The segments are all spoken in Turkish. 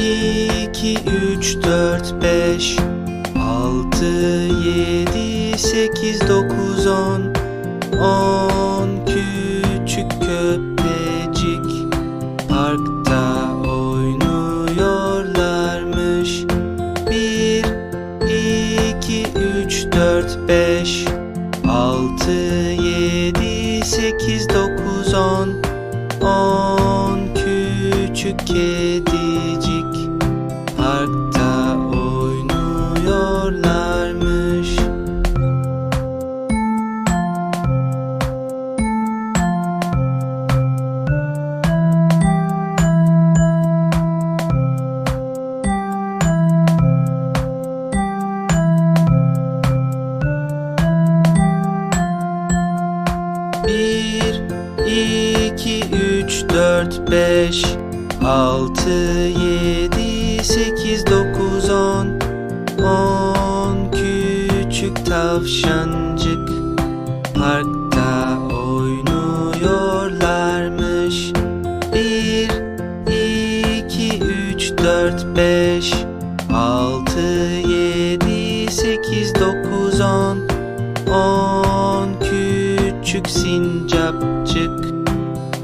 iki, üç, dört, beş, altı, yedi, sekiz, dokuz, on. On küçük köpecik parkta oynuyorlarmış. Bir, iki, üç, dört, beş, altı, yedi, sekiz, dokuz, on. On küçük kedicik parkta oynuyorlarmış. Bir, iki, üç, dört, beş, altı, yedi, sekiz, dokuz, on. On küçük tavşancık parkta oynuyorlarmış. Bir, iki, üç, dört, beş, altı, yedi, sekiz, dokuz, on. On küçük sincapçık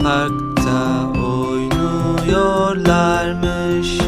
parkta oynuyorlarmış.